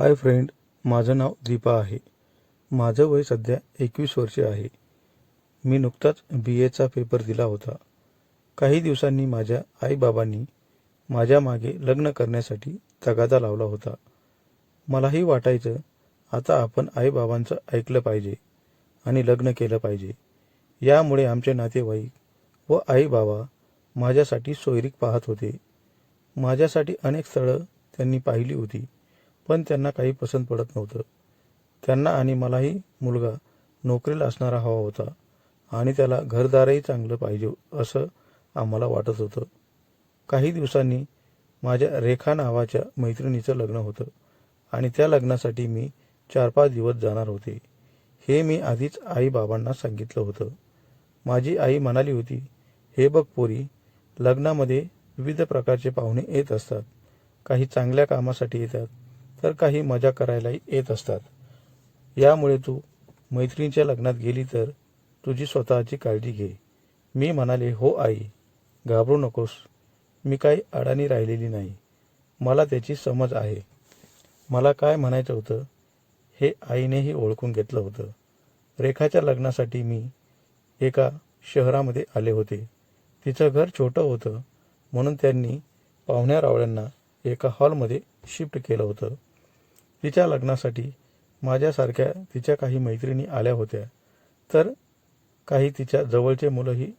Hi friend माझं नाव दीपा आहे. माझं वय सध्या एकवीस वर्षे आहे. मी नुकताच बी एचा पेपर दिला होता. काही दिवसांनी माझ्या आईबाबांनी माझ्या मागे लग्न करण्यासाठी तगादा लावला होता. मलाही वाटायचं आता आपण आईबाबांचं ऐकलं पाहिजे आणि लग्न केलं पाहिजे. यामुळे आमचे नातेवाईक व आईबाबा माझ्यासाठी सोयरीक पाहत होते. माझ्यासाठी अनेक स्थळं त्यांनी पाहिली होती. पण त्यांना काही पसंत पडत नव्हतं. त्यांना आणि मलाही मुलगा नोकरीला असणारा हवा होता आणि त्याला घरदारही चांगलं पाहिजे असं आम्हाला वाटत होतं. काही दिवसांनी माझ्या रेखा नावाच्या मैत्रिणीचं लग्न होतं आणि त्या लग्नासाठी मी चार पाच दिवस जाणार होते. हे मी आधीच आईबाबांना सांगितलं होतं. माझी आई म्हणाली होती हे बघ पोरी लग्नामध्ये विविध प्रकारचे पाहुणे येत असतात. काही चांगल्या कामासाठी येतात. तर काही मजा करायलाही येत असतात. यामुळे तू मैत्रिणीच्या लग्नात गेली तर तुझी स्वतःची काळजी घे. मी म्हणाले हो आई घाबरू नकोस. मी काही अडाणी राहिलेली नाही. मला त्याची समज आहे. मला काय म्हणायचं होतं हे आईनेही ओळखून घेतलं होतं. रेखाच्या लग्नासाठी मी एका शहरामध्ये आले होते. तिचं घर छोटं होतं म्हणून त्यांनी पाहुण्या रावळ्यांना एका हॉलमध्ये शिफ्ट केलं होतं. तिच्या लग्नासाठी माझ्यासारख्या तिच्या काही मैत्रिणी आल्या होत्या. तर काही तिच्या जवळचे मुलंही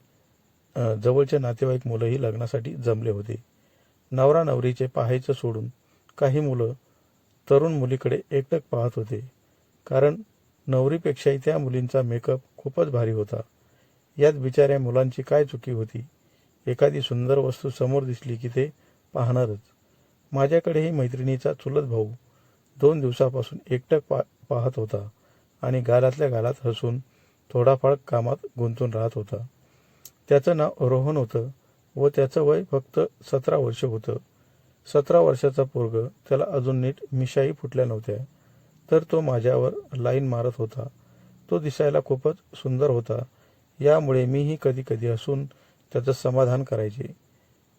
जवळचे नातेवाईक मुलंही लग्नासाठी जमले होते. नवरा नवरीचे पाहायचं सोडून काही मुलं तरुण मुलीकडे एकटक पाहत होते. कारण नवरीपेक्षाही त्या मुलींचा मेकअप खूपच भारी होता. यात बिचाऱ्या मुलांची काय चुकी होती? एखादी सुंदर वस्तू समोर दिसली की ते पाहणारच. माझ्याकडेही मैत्रिणीचा चुलत भाऊ दोन दिवसापासून एकटक पा पाहत होता आणि गालातल्या गालात हसून थोडाफार कामात गुंतून राहत होता. त्याचं नाव रोहन होतं व त्याचं वय फक्त सतरा वर्ष होतं. सतरा वर्षाचा पोरग त्याला अजून नीट मिशाही फुटल्या नव्हत्या तर तो माझ्यावर लाईन मारत होता. तो दिसायला खूपच सुंदर होता. यामुळे मीही कधी कधी हसून त्याचं समाधान करायचे.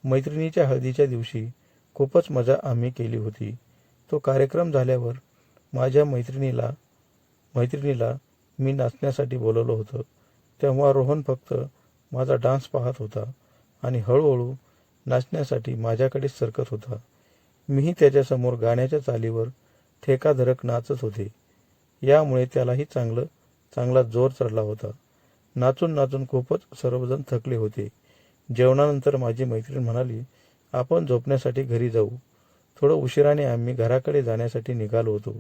मैत्रिणीच्या हळदीच्या दिवशी खूपच मजा आम्ही केली होती. तो कार्यक्रम झाल्यावर माझ्या मैत्रिणीला मैत्रिणीला मी नाचण्यासाठी बोलवलं होतं. तेव्हा रोहन फक्त माझा डान्स पाहत होता आणि हळूहळू नाचण्यासाठी माझ्याकडे सरकत होता. मीही त्याच्यासमोर गाण्याच्या चालीवर ठेकाधरक नाचत होते. यामुळे त्यालाही चांगलं चांगला जोर चढला होता. नाचून नाचून खूपच सर्वजण थकले होते. जेवणानंतर माझी मैत्रीण म्हणाली आपण झोपण्यासाठी घरी जाऊ. थोडं उशिराने आम्ही घराकडे जाण्यासाठी निघालो होतो.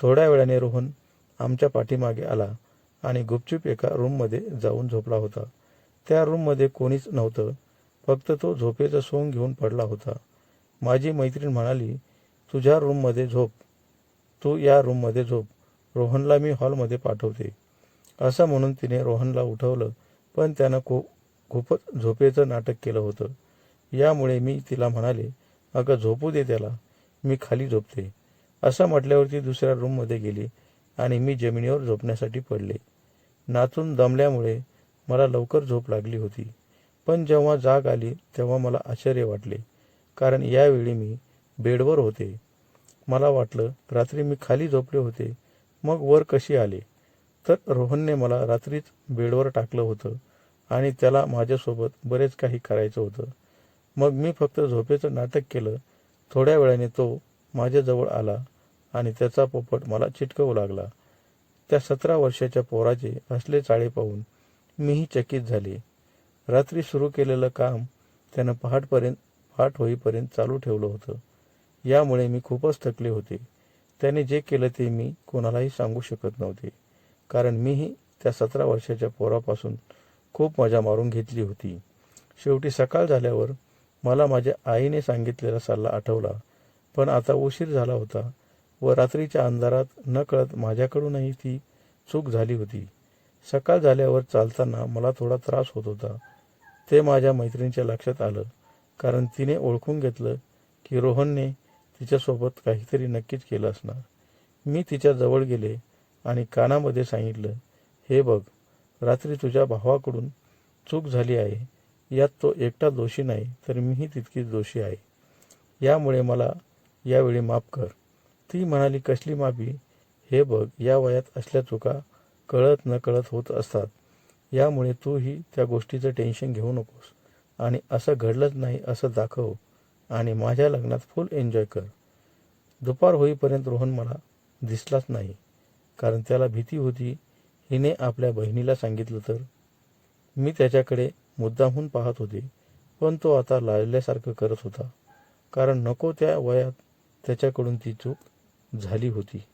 थोड्या वेळाने रोहन आमच्या पाठीमागे आला आणि गुपचूप एका रूममध्ये जाऊन झोपला होता. त्या रूममध्ये कोणीच नव्हतं. फक्त तो झोपेचं सोंग घेऊन पडला होता. माझी मैत्रीण म्हणाली तुझ्या रूममध्ये झोप. तू या रूममध्ये झोप. रोहनला मी हॉलमध्ये पाठवते. असं म्हणून तिने रोहनला उठवलं पण त्यानं खूप खूपच झोपेचं नाटक केलं होतं. यामुळे मी तिला म्हणाले अगं झोपू दे त्याला. मी खाली झोपते. असं म्हटल्यावर ती दुसऱ्या रूममध्ये गेली आणि मी जमिनीवर झोपण्यासाठी पडले. नाचून दमल्यामुळे मला लवकर झोप लागली होती. पण जेव्हा जाग आली तेव्हा मला आश्चर्य वाटले. कारण यावेळी मी बेडवर होते. मला वाटलं रात्री मी खाली झोपले होते. मग वर कशी आले? तर रोहनने मला रात्रीच बेडवर टाकलं होतं आणि त्याला माझ्यासोबत बरेच काही करायचं होतं. मग मी फक्त झोपेचं नाटक केलं. थोड्या वेळाने तो माझ्याजवळ आला आणि त्याचा पोपट मला चिटकवू लागला. त्या सतरा वर्षाच्या पोराचे असले चाळे पाहून मीही चकित झाले. रात्री सुरू केलेलं काम त्यानं पहाटपर्यंत पहाट होईपर्यंत चालू ठेवलं होतं. यामुळे मी खूपच थकले होते. त्याने जे केलं ते मी कोणालाही सांगू शकत नव्हते. कारण मीही त्या सतरा वर्षाच्या पोरापासून खूप मजा मारून घेतली होती. शेवटी सकाळ झाल्यावर मला माझ्या आईने सांगितलेला सल्ला आठवला पण आता उशीर झाला होता व रात्रीच्या अंधारात नकळत माझ्याकडूनही ती चूक झाली होती. सकाळ झाल्यावर चालताना मला थोडा त्रास होत होता. ते माझ्या मैत्रिणीच्या लक्षात आलं कारण तिने ओळखून घेतलं की रोहनने तिच्यासोबत काहीतरी नक्कीच केलं असणार. मी तिच्या जवळ गेले आणि कानामध्ये सांगितलं हे बघ रात्री तुझ्या भावाकडून चूक झाली आहे. यात तो एकटा दोषी नाही तर मीही तितकीच दोषी आहे. यामुळे मला यावेळी माफ कर. ती म्हणाली कसली माफी? हे बघ या वयात असल्या चुका कळत न कळत होत असतात. यामुळे तूही त्या गोष्टीचं टेन्शन घेऊ नकोस. आणि असं घडलंच नाही असं दाखव. आणि माझ्या लग्नात फुल एन्जॉय कर. दुपार होईपर्यंत रोहन मला दिसलाच नाही कारण त्याला भीती होती. हिने आपल्या बहिणीला सांगितलं तर मी त्याच्याकडे मुद्दामहून पाहत होते पण तो आता लाजल्यासारखं करत होता. कारण नको त्या वयात त्याच्याकडून ती चूक झाली होती.